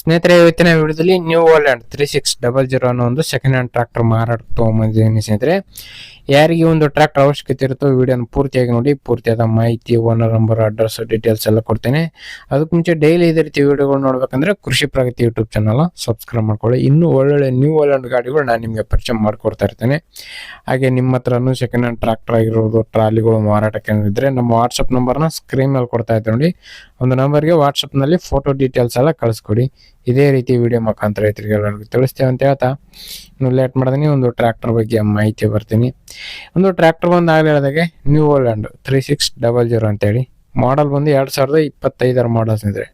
ಸ್ನೇಹಿತರೆ, ಇವತ್ತಿನ ವಿಡಿಯೋದಲ್ಲಿ New Holland three six double zero ಅನ್ನೋ ಒಂದು ಸೆಕೆಂಡ್ ಹ್ಯಾಂಡ್ ಟ್ರಾಕ್ಟರ್ ಮಾರಾಟಕ್ಕೆ ತೊಗೊಂಬಂದಿದ್ದೀನಿ ಸ್ನೇಹಿತರೆ. ಯಾರಿಗೆ ಒಂದು ಟ್ರಾಕ್ಟರ್ ಅವಶ್ಯಕತೆ ಇರುತ್ತೋ ವಿಡಿಯೋನ ಪೂರ್ತಿಯಾಗಿ ನೋಡಿ, ಪೂರ್ತಿಯಾದ ಮಾಹಿತಿ ಓನರ್ ನಂಬರ್ ಅಡ್ರೆಸ್ ಡೀಟೇಲ್ಸ್ ಎಲ್ಲ ಕೊಡ್ತೇನೆ. ಅದಕ್ಕೆ ಮುಂಚೆ ಡೈಲಿ ಇದೇ ರೀತಿ ವಿಡಿಯೋಗಳು ನೋಡ್ಬೇಕಂದ್ರೆ ಕೃಷಿ ಪ್ರಗತಿ ಯೂಟ್ಯೂಬ್ ಚಾನಲ್ ಸಬ್ಸ್ಕ್ರೈಬ್ ಮಾಡ್ಕೊಳ್ಳಿ. ಇನ್ನೂ ಒಳ್ಳೊಳ್ಳೆ ನ್ಯೂ ಓಲ್ಯಾಂಡ್ ಗಾಡಿಗಳು ನಾನು ನಿಮಗೆ ಪರಿಚಯ ಮಾಡಿಕೊಡ್ತಾ ಇರ್ತೇನೆ. ಹಾಗೆ ನಿಮ್ಮ ಹತ್ರನೂ ಸೆಕೆಂಡ್ ಹ್ಯಾಂಡ್ ಟ್ರಾಕ್ಟರ್ ಆಗಿರೋದು ಟ್ರಾಲಿಗಳು ಮಾರಾಟಕ್ಕೆ ಇದ್ದರೆ ನಮ್ಮ ವಾಟ್ಸಪ್ ನಂಬರ್ನ ಸ್ಕ್ರೀನ್ ಮೇಲೆ ಕೊಡ್ತಾ ಇದ್ದೆ ನೋಡಿ. ಒಂದು ನಂಬರ್ಗೆ ವಾಟ್ಸಪ್ನಲ್ಲಿ ಫೋಟೋ ಡೀಟೇಲ್ಸ್ ಎಲ್ಲ ಕಳಿಸ್ಕೊಡಿ. ಇದೇ ರೀತಿ ವಿಡಿಯೋ ಮುಖಾಂತರ ರೈತರಿಗೆ ತಿಳಿಸ್ತೇವೆ ಅಂತ ಹೇಳ್ತಾ. ಇನ್ನು ಲೇಟ್ ಮಾಡಿದೀನಿ ಒಂದು ಟ್ರ್ಯಾಕ್ಟರ್ ಬಗ್ಗೆ ಮಾಹಿತಿ ಬರ್ತೀನಿ. ಒಂದು ಟ್ರ್ಯಾಕ್ಟರ್ ಬಂದು ಆಗಲೇ New Holland three six double zero ಅಂತೇಳಿ ಮಾಡಲ್ ಬಂದು ಎರಡು ಸಾವಿರದ ಇಪ್ಪತ್ತೈದರ ಮಾಡಲ್ಸ್ ಇದ್ರೆ.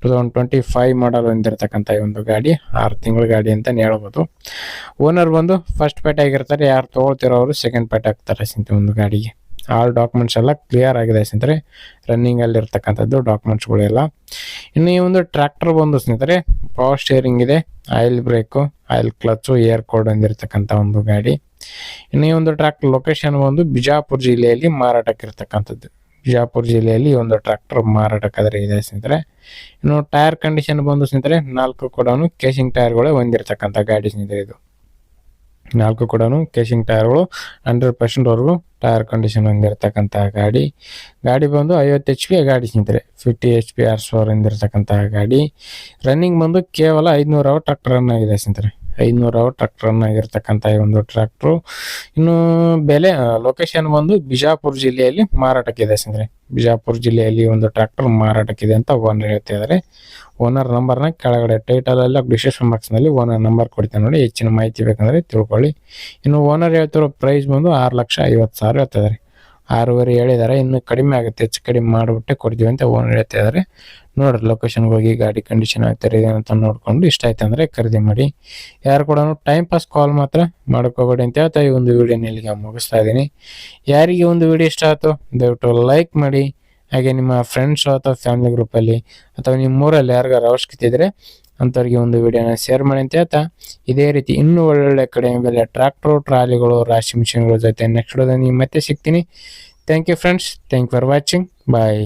Two thousand twenty five model ಹೊಂದಿರತಕ್ಕಂಥ ಒಂದು ಗಾಡಿ, ಆರು ತಿಂಗಳ ಗಾಡಿ ಅಂತಲೇ ಹೇಳ್ಬೋದು. ಓನರ್ ಬಂದು ಫಸ್ಟ್ ಪೇಟೆ ಆಗಿರ್ತಾರೆ, ಯಾರು ತೊಗೊಳ್ತಿರೋರು ಸೆಕೆಂಡ್ ಪೇಟೆ ಆಗ್ತಾರೆ ಸಿಂತ ಒಂದು ಗಾಡಿಗೆ. ಆಲ್ ಡಾಕ್ಯುಮೆಂಟ್ಸ್ ಎಲ್ಲ ಕ್ಲಿಯರ್ ಆಗಿದೆ ಸ್ನೇಹಿತರೆ. ರನ್ನಿಂಗ್ ಅಲ್ಲಿ ಇರ್ತಕ್ಕಂಥದ್ದು ಡಾಕ್ಯುಮೆಂಟ್ಸ್ಗಳೆಲ್ಲ ಇನ್ನು ಈ ಒಂದು ಟ್ರ್ಯಾಕ್ಟರ್ ಬಂದು ಸ್ನೇಹಿತರೆ ಪವರ್ ಸ್ಟೇರಿಂಗ್ ಇದೆ oil brake oil clutch air cooled ಹೊಂದಿರತಕ್ಕಂಥ ಒಂದು ಗಾಡಿ. ಇನ್ನು ಈ ಒಂದು ಟ್ರ್ಯಾಕ್ಟರ್ ಲೊಕೇಶನ್ ಬಂದು ಬಿಜಾಪುರ ಜಿಲ್ಲೆಯಲ್ಲಿ ಮಾರಾಟಕ್ಕೆ ಇರ್ತಕ್ಕಂಥದ್ದು. ಬಿಜಾಪುರ ಜಿಲ್ಲೆಯಲ್ಲಿ ಒಂದು ಟ್ರ್ಯಾಕ್ಟರ್ ಮಾರಾಟಕ್ಕಾದರೆ ಇದೆ ಸ್ನೇಹಿತರೆ. ಇನ್ನು ಟೈರ್ ಕಂಡೀಷನ್ ಬಂದು ಸ್ನೇಹಿತರೆ, ನಾಲ್ಕು ಕೂಡ ಕೇಸಿಂಗ್ ಟೈರ್ಗಳೇ ಹೊಂದಿರತಕ್ಕಂಥ ಗಾಡಿ ಸ್ನೇಹಿತರೆ ಇದು. ನಾಲ್ಕು ಕೂಡ ಕೇಶಿಂಗ್ ಟೈರ್ಗಳು ಹಂಡ್ರೆಡ್ ಪರ್ಸೆಂಟ್ವರೆಗೂ ಟೈರ್ ಕಂಡೀಷನ್ ಹೊಂದಿರತಕ್ಕಂಥ ಗಾಡಿ. ಗಾಡಿ ಬಂದು ಐವತ್ತು ಎಚ್ ಪಿ ಗಾಡಿ ಸ್ನೇಹಿತರೆ fifty H P R four ಹೊಂದಿರತಕ್ಕಂತಹ ಗಾಡಿ. ರನ್ನಿಂಗ್ ಬಂದು ಕೇವಲ ಐದುನೂರು ಅವರ್ ಟ್ರಾಕ್ಟರ್ ರನ್ ಆಗಿದೆ ಸ್ನೇಹಿತರೆ. ಅವರ್ ಟ್ರಾಕ್ಟರ್ ಆಗಿರ್ತಕ್ಕಂತ ಈ ಒಂದು ಟ್ರ್ಯಾಕ್ಟ್ರು ಇನ್ನು ಬೆಲೆ ಲೊಕೇಶನ್ ಬಂದು ಬಿಜಾಪುರ ಜಿಲ್ಲೆಯಲ್ಲಿ ಮಾರಾಟಕ್ಕಿದೆ ಸ್ನೇಹಿತರೆ. ಬಿಜಾಪುರ ಜಿಲ್ಲೆಯಲ್ಲಿ ಒಂದು ಟ್ರಾಕ್ಟರ್ ಮಾರಾಟಕ್ಕಿದೆ ಅಂತ ಓನರ್ ಹೇಳ್ತಿದ್ದಾರೆ ಓನರ್ ನಂಬರ್ನ ಕೆಳಗಡೆ ಟೈಟಲಲ್ಲಿ ಡಿಸ್ಕ್ರಿಪ್ಷನ್ ಬಾಕ್ಸ್ನಲ್ಲಿ ಓನರ್ ನಂಬರ್ ಕೊಡ್ತೇನೆ ನೋಡಿ, ಹೆಚ್ಚಿನ ಮಾಹಿತಿ ಬೇಕಂದ್ರೆ ತಿಳ್ಕೊಳ್ಳಿ. ಇನ್ನು ಓನರ್ ಹೇಳ್ತಿರೋ ಪ್ರೈಸ್ ಬಂದು ಆರು ಲಕ್ಷ ಐವತ್ತು ಸಾವಿರ ಹೇಳ್ತಿದ್ದಾರೆ ಆರೂವರೆ ಹೇಳಿದ್ದಾರೆ, ಇನ್ನು ಕಡಿಮೆ ಆಗುತ್ತೆ, ಹೆಚ್ಚು ಕಡಿಮೆ ಮಾಡಿಬಿಟ್ಟೆ ಕೊಡ್ತೀವಿ ಅಂತ ಓನರ್ ಹೇಳ್ತಾ ಇದ್ದಾರೆ ನೋಡ್ರಿ ಲೊಕೇಶನ್ಗೆ ಹೋಗಿ ಗಾಡಿ ಕಂಡೀಷನ್ ಆಗ್ತಾರೆ ಅಂತ ನೋಡಿಕೊಂಡು ಇಷ್ಟ ಆಯ್ತು ಅಂದರೆ ಖರೀದಿ ಮಾಡಿ. ಯಾರು ಕೂಡ ಟೈಮ್ ಪಾಸ್ ಕಾಲ್ ಮಾತ್ರ ಮಾಡ್ಕೋಬೇಡಿ ಅಂತ ಹೇಳ್ತಾ ಈ ಒಂದು ವಿಡಿಯೋನ ಇಲ್ಲಿಗೆ ಮುಗಿಸ್ತಾ ಇದ್ದೀನಿ. ಯಾರಿಗೆ ಒಂದು ವಿಡಿಯೋ ಇಷ್ಟ ಆಯ್ತು, ದಯವಿಟ್ಟು ಲೈಕ್ ಮಾಡಿ. ಹಾಗೆ ನಿಮ್ಮ ಫ್ರೆಂಡ್ಸು ಅಥವಾ ಫ್ಯಾಮಿಲಿ ಗ್ರೂಪಲ್ಲಿ ಅಥವಾ ನಿಮ್ಮ ಊರಲ್ಲಿ ಯಾರಿಗಾರು ಅವಶ್ಯಕತೆ ಇದ್ದರೆ ಅಂಥವ್ರಿಗೆ ಒಂದು ವಿಡಿಯೋನ ಶೇರ್ ಮಾಡಿ ಅಂತ ಹೇಳ್ತಾ. ಇದೇ ರೀತಿ ಇನ್ನೂ ಒಳ್ಳೊಳ್ಳೆ ಕಡೆ ಬೆಲೆ ಟ್ರ್ಯಾಕ್ಟ್ರು ಟ್ರಾಲಿಗಳು ರಾಶಿ ಮಿಷಿನ್ಗಳ ಜೊತೆ ನೆಕ್ಸ್ಟ್ ವಿಡಿಯೋದಲ್ಲಿ ಮತ್ತೆ ಸಿಗ್ತೀನಿ. Thank you friends thank for watching bye